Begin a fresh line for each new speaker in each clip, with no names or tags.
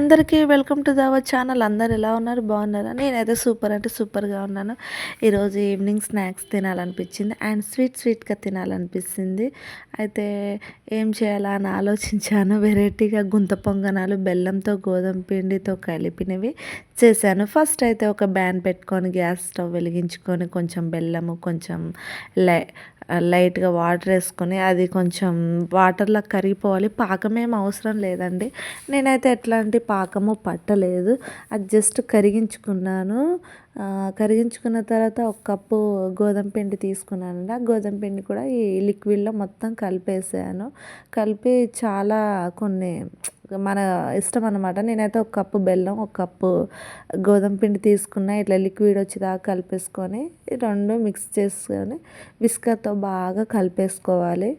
అందరికీ welcome to దవర్ channel. అందరు ఎలా ఉన్నారు? బాగున్నారా? నేనైతే సూపర్ అంటే సూపర్గా ఉన్నాను. ఈరోజు ఈవినింగ్ స్నాక్స్ తినాలనిపించింది అండ్ స్వీట్ స్వీట్గా తినాలనిపిస్తుంది. అయితే ఏం చేయాలా అని ఆలోచించాను. వెరైటీగా గుంత పొంగనాలు బెల్లంతో గోధుమ పిండితో కలిపినవి చేశాను. ఫస్ట్ అయితే ఒక బ్యాన్ పెట్టుకొని గ్యాస్ స్టవ్ వెలిగించుకొని కొంచెం బెల్లము కొంచెం లై లైట్గా వాటర్ వేసుకొని అది కొంచెం వాటర్లో కరిగిపోవాలి. పాకం ఏం అవసరం లేదండి. నేనైతే ఎట్లాంటి పాకము పట్టలేదు. అది జస్ట్ కరిగించుకున్నాను. కరిగించుకున్న తర్వాత ఒక కప్పు గోధుమ పిండి తీసుకున్నాను ఆ గోధుమ పిండి కూడా ఈ లిక్విడ్లో మొత్తం కలిపేసాను. కలిపి చాలా కొన్ని మన ఇష్టం అనమాట నేనైతే ఒక కప్పు బెల్లం ఒక కప్పు గోధుమ పిండి తీసుకున్న ఇట్లా లిక్విడ్ వచ్చేదాకా కలిపేసుకొని రెండు మిక్స్ చేసుకొని విస్కర్తో బాగా కలిపేసుకోవాలి.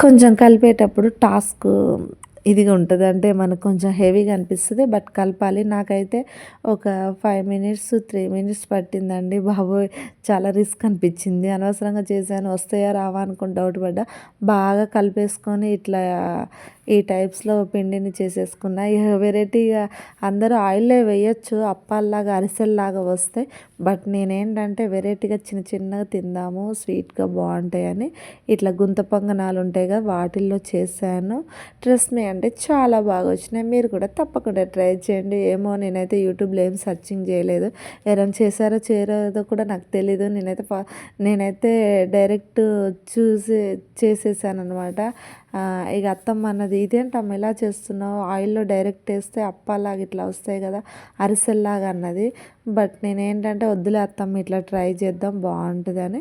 కొంచెం కలిపేటప్పుడు టాస్క్ ఇదిగా ఉంటుంది. అంటే మనకు కొంచెం హెవీగా అనిపిస్తుంది బట్ కలపాలి. నాకైతే ఒక ఫైవ్ మినిట్స్ త్రీ మినిట్స్ పట్టిందండి. బాబోయ్ చాలా రిస్క్ అనిపించింది. అనవసరంగా చేశాను వస్తాయా రావా అనుకుని డౌట్ పడ్డా. బాగా కలిపేసుకొని ఇట్లా ఈ టైప్స్లో పిండిని చేసేసుకున్న. వెరైటీగా అందరూ ఆయిల్లో వేయచ్చు అప్పాల్లాగా అరిసెల్లాగా వస్తాయి బట్ నేనేంటంటే వెరైటీగా చిన్న చిన్నగా తిందాము స్వీట్గా బాగుంటాయని ఇట్లా గుంత పొంగనాలు ఉంటాయి కదా వాటిల్లో చేశాను. ట్రస్ట్ మీ అంటే చాలా బాగా వచ్చినాయి. మీరు కూడా తప్పకుండా ట్రై చేయండి. ఏమో నేనైతే యూట్యూబ్లో ఏం సర్చింగ్ చేయలేదు. ఎవరైనా చేశారో చేయలేదో కూడా నాకు తెలీదు. నేనైతే నేనైతే డైరెక్ట్ చూసి చేసేసాను అనమాట ఇక అత్తమ్మ అన్నది ఇదేంటమ్మ ఎలా చేస్తున్నావు? ఆయిల్లో డైరెక్ట్ వేస్తే అప్పలాగా ఇట్లా వస్తాయి కదా అరిసెల్లాగా అన్నది. బట్ నేనేంటంటే వద్దులే అత్తమ్మ ఇట్లా ట్రై చేద్దాం బాగుంటుందని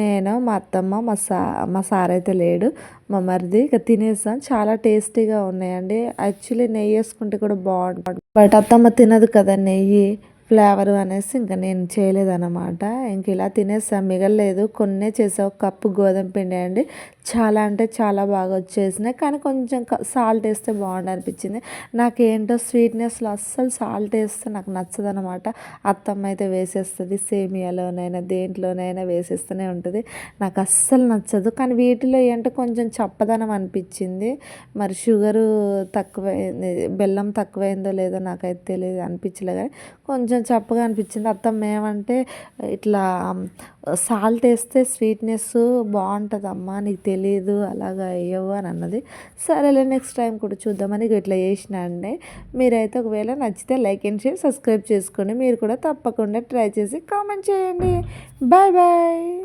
నేను మా అత్తమ్మ మా సా మా సార్ అయితే లేడు మా మరిది ఇక తినేసాం. చాలా టేస్టీగా ఉన్నాయండి. యాక్చువల్లీ నెయ్యి వేసుకుంటే కూడా బాగుంటుంది. బట్ అత్తమ్మ తినదు కదా నెయ్యి ఫ్లేవర్ అనేసి ఇంకా నేను చేయలేదన్నమాట. ఇంక ఇలా తినేసా. మిగలలేదు. కొన్నే చేసా. ఒక కప్పు గోధుమ పిండి అండి. చాలా అంటే చాలా బాగా వచ్చేసినాయి. కానీ కొంచెం సాల్ట్ వేస్తే బాగుండు అనిపించింది నాకేంటో స్వీట్నెస్లో అస్సలు సాల్ట్ వేస్తే నాకు నచ్చదు అనమాట అత్తమ్మ అయితే వేసేస్తుంది సేమియాలోనైనా దేంట్లోనైనా వేసేస్తూనే ఉంటుంది. నాకు అస్సలు నచ్చదు. కానీ వీటిలో ఏంటో కొంచెం చప్పదనం అనిపించింది. మరి షుగరు తక్కువైంది బెల్లం తక్కువైందో లేదో నాకైతే తెలియదు అనిపించలే కానీ కొంచెం చప్పగా అనిపించింది. అత్తమ్మ ఏమంటే ఇట్లా సాల్ట్ వేస్తే స్వీట్నెస్ బాగుంటుందమ్మా నీకు తెలియదు అలాగా వేయవు అని అన్నది. సరేలే నెక్స్ట్ టైం కూడా చూద్దామని ఇట్లా చేసిన అండి. మీరైతే ఒకవేళ నచ్చితే లైక్ అండ్ షేర్ సబ్స్క్రైబ్ చేసుకోండి. మీరు కూడా తప్పకుండా ట్రై చేసి కామెంట్ చేయండి. Bye bye